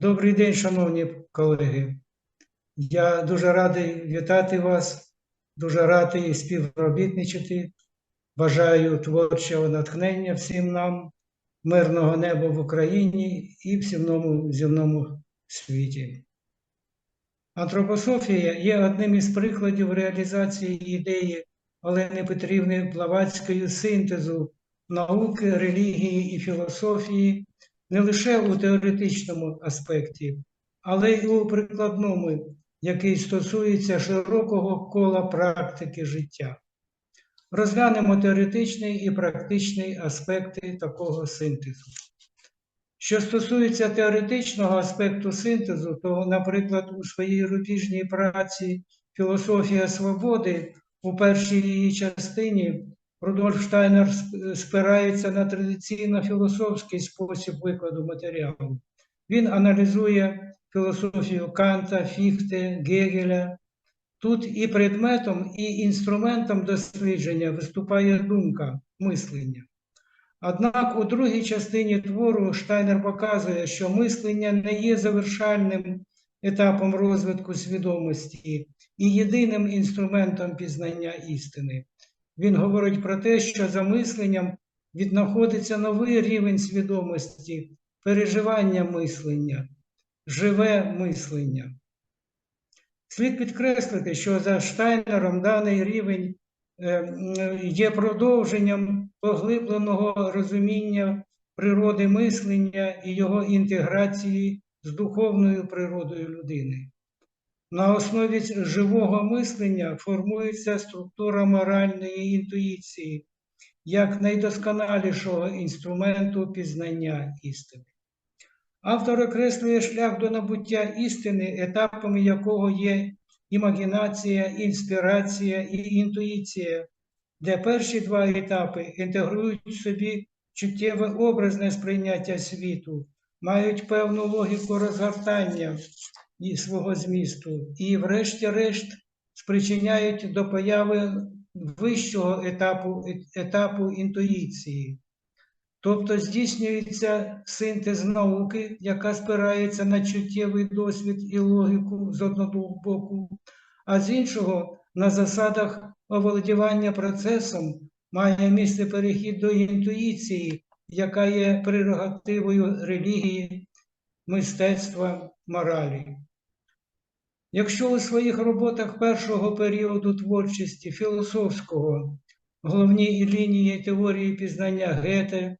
Добрий день, шановні колеги. Я дуже радий вітати вас, дуже радий співробітничати. Бажаю творчого натхнення всім нам, мирного неба в Україні і в земному, земному світі. Антропософія є одним із прикладів реалізації ідеї Олени Петрівни Блаватської синтезу науки, релігії і філософії не лише у теоретичному аспекті, але й у прикладному, який стосується широкого кола практики життя. Розглянемо теоретичний і практичний аспекти такого синтезу. Що стосується теоретичного аспекту синтезу, то, наприклад, у своїй рубіжній праці Філософія свободи у першій її частині Рудольф Штайнер спирається на традиційно-філософський спосіб викладу матеріалу. Він аналізує філософію Канта, Фіхте, Гегеля. Тут і предметом, і інструментом дослідження виступає думка, мислення. Однак у другій частині твору Штайнер показує, що мислення не є завершальним етапом розвитку свідомості і єдиним інструментом пізнання істини. Він говорить про те, що за мисленням віднаходиться новий рівень свідомості, переживання мислення, живе мислення. Слід підкреслити, що за Штайнером даний рівень є продовженням поглибленого розуміння природи мислення і його інтеграції з духовною природою людини. На основі живого мислення формується структура моральної інтуїції як найдосконалішого інструменту пізнання істини. Автор окреслює шлях до набуття істини, етапами якого є імагінація, інспірація і інтуїція, де перші два етапи інтегрують в собі чуттєве образне сприйняття світу, мають певну логіку розгортання і свого змісту, і, врешті-решт, спричиняють до появи вищого етапу, етапу інтуїції. Тобто здійснюється синтез науки, яка спирається на чуттєвий досвід і логіку з одного боку, а з іншого на засадах оволодівання процесом має місце перехід до інтуїції, яка є прерогативою релігії, мистецтва, моралі. Якщо у своїх роботах першого періоду творчості філософського головній лінії теорії пізнання Гете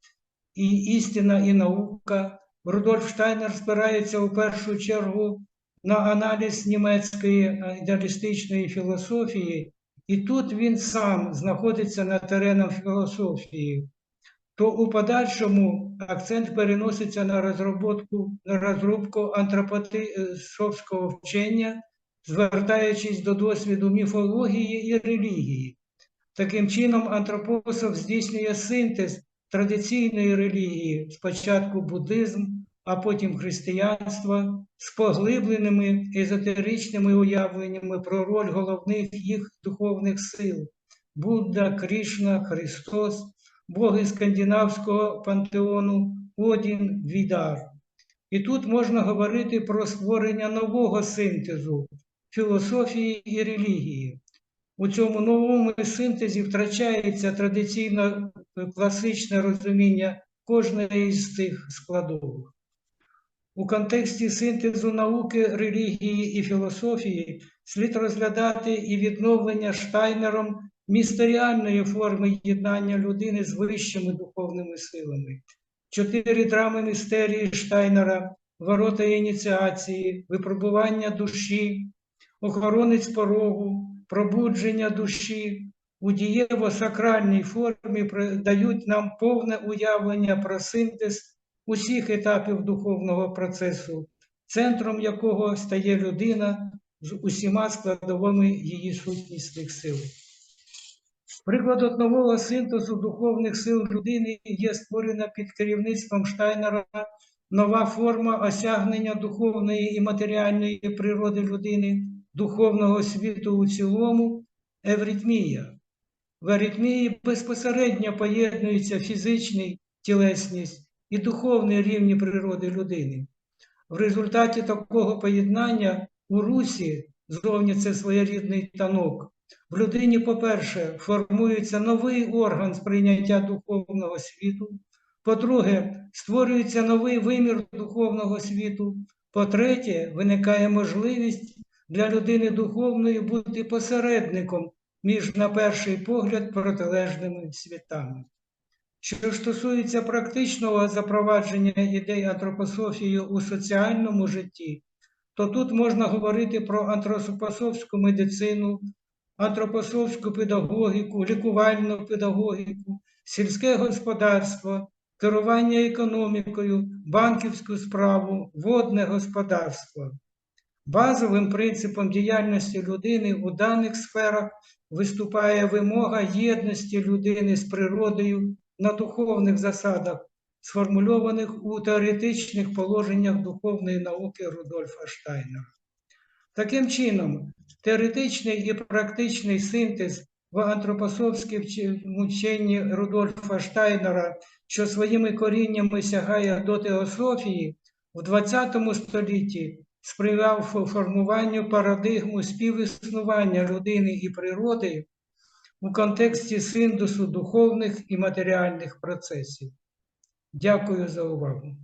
і істина і наука, Рудольф Штайнер спирається у першу чергу на аналіз німецької ідеалістичної філософії, і тут він сам знаходиться на теренах філософії, то у подальшому акцент переноситься на розробку, на розробку антропософського вчення, звертаючись до досвіду міфології і релігії. Таким чином, антропософ здійснює синтез традиційної релігії, спочатку буддизм, а потім християнство, з поглибленими езотеричними уявленнями про роль головних їх духовних сил Будда, Кришна, Христос, боги скандинавського пантеону, Одін, Відар. І тут можна говорити про створення нового синтезу філософії і релігії. У цьому новому синтезі втрачається традиційно класичне розуміння кожної з цих складових. У контексті синтезу науки, релігії і філософії слід розглядати і відновлення Штайнером містеріальної форми єднання людини з вищими духовними силами. Чотири драми містерії Штайнера, ворота ініціації, випробування душі, охоронець порогу, пробудження душі у дієво-сакральній формі дають нам повне уявлення про синтез усіх етапів духовного процесу, центром якого стає людина з усіма складовими її сутнісних сил. Прикладом нового синтезу духовних сил людини є створена під керівництвом Штайнера нова форма осягнення духовної і матеріальної природи людини, духовного світу у цілому евритмія. В аритмії безпосередньо поєднується фізичний тілесність і духовний рівні природи людини. В результаті такого поєднання у русі, зовні це своєрідний танок, в людині, по-перше, формується новий орган сприйняття духовного світу. По-друге, створюється новий вимір духовного світу. По-третє, виникає можливість для людини духовної бути посередником між, на перший погляд, протилежними світами. Що ж стосується практичного запровадження ідей антропософії у соціальному житті, то тут можна говорити про антропософську медицину, антропософську педагогіку, лікувальну педагогіку, сільське господарство, керування економікою, банківську справу, водне господарство. Базовим принципом діяльності людини у даних сферах виступає вимога єдності людини з природою на духовних засадах, сформульованих у теоретичних положеннях духовної науки Рудольфа Штайнера. Таким чином, теоретичний і практичний синтез в антропософському вченні Рудольфа Штайнера, що своїми коріннями сягає до теософії, в ХХ столітті сприяв формуванню парадигму співіснування людини і природи у контексті синтезу духовних і матеріальних процесів. Дякую за увагу.